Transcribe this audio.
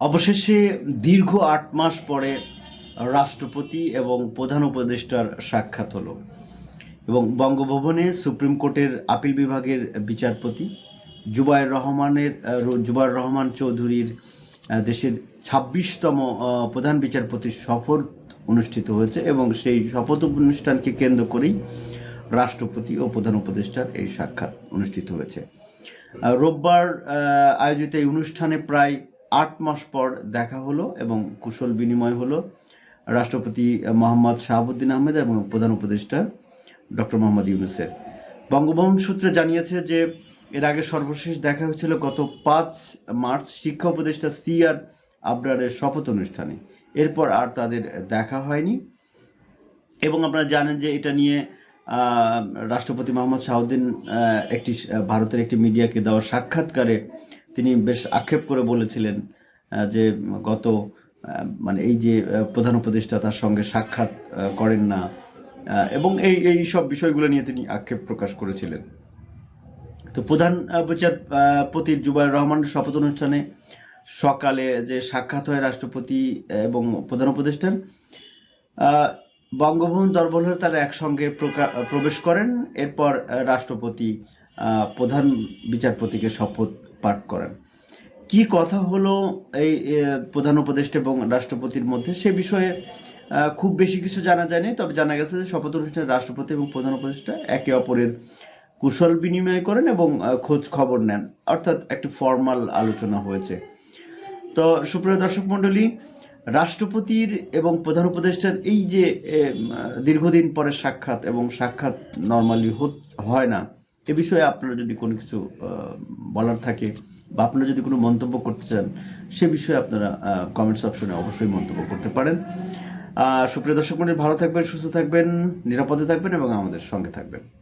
অবশেষে দীর্ঘ আট মাস পরে রাষ্ট্রপতি এবং প্রধান উপদেষ্টার সাক্ষাৎ হলো এবং বঙ্গভবনে সুপ্রিম কোর্টের আপিল বিভাগের বিচারপতি জুবায়ের রহমানের জুবায়ের রহমান চৌধুরীর দেশের ছাব্বিশতম প্রধান বিচারপতির শপথ অনুষ্ঠিত হয়েছে এবং সেই শপথ অনুষ্ঠানকে কেন্দ্র করেই রাষ্ট্রপতি ও প্রধান উপদেষ্টার এই সাক্ষাৎ অনুষ্ঠিত হয়েছে। রোববার আয়োজিত এই অনুষ্ঠানে প্রায় আট মাস পর দেখা হলো এবং কুশল বিনিময় হলো। রাষ্ট্রপতি মোহাম্মদ শাহাবুদ্দিন আহমেদ এবং প্রধান উপদেষ্টা ডক্টর মোহাম্মদ ইউনুসের। বঙ্গভবন সূত্রে জানিয়েছে যে এর আগে সর্বশেষ দেখা হয়েছিল গত পাঁচ মার্চ শিক্ষা উপদেষ্টা সি আর আবরারের শপথ অনুষ্ঠানে। এরপর আর তাদের দেখা হয়নি। এবং আপনারা জানেন যে এটা নিয়ে রাষ্ট্রপতি মোহাম্মদ শাহাবুদ্দিন আহ, একটি ভারতের একটি মিডিয়াকে দেওয়া সাক্ষাৎকারে তিনি বেশ আক্ষেপ করে বলেছিলেন যে গত মানে এই যে প্রধান উপদেষ্টা তার সঙ্গে সাক্ষাৎ করেন না এবং এই এই সব বিষয়গুলো নিয়ে তিনি আক্ষেপ প্রকাশ করেছিলেন। তো প্রধান বিচারপতি জুবাইর রহমানের শপথ অনুষ্ঠানে সকালে যে সাক্ষাৎ হয় রাষ্ট্রপতি এবং প্রধান উপদেষ্টার বঙ্গভবন হলে তারা একসঙ্গে প্রবেশ করেন। এরপর রাষ্ট্রপতি প্রধান বিচারপতিকে শপথ পাঠ করেন। কি কথা হলো এই প্রধান উপদেষ্টা এবং রাষ্ট্রপতির মধ্যে? সে বিষয়ে খুব বেশি কিছু জানা যায়নি, তবে জানা গেছে যে শপথ অনুষ্ঠানে রাষ্ট্রপতি এবং প্রধান উপদেষ্টা একে অপরের কুশল বিনিময় করেন এবং খোঁজ খবর নেন। অর্থাৎ একটি ফর্মাল আলোচনা হয়েছে। তো সুপ্রিয় দর্শক মণ্ডলী, রাষ্ট্রপতির এবং প্রধান উপদেষ্টার এই যে দীর্ঘদিন পরে সাক্ষাৎ এবং সাক্ষাৎ নর্মালি হয় না এ বিষয়ে আপনারা যদি কোনো কিছু বলার থাকে বা আপনারা যদি কোনো মন্তব্য করতে চান, সে বিষয়ে আপনারা কমেন্টস অপশনে অবশ্যই মন্তব্য করতে পারেন। সুপ্রিয় দর্শক মণ্ডলী, ভালো থাকবেন, সুস্থ থাকবেন, নিরাপদে থাকবেন এবং আমাদের সঙ্গে থাকবেন।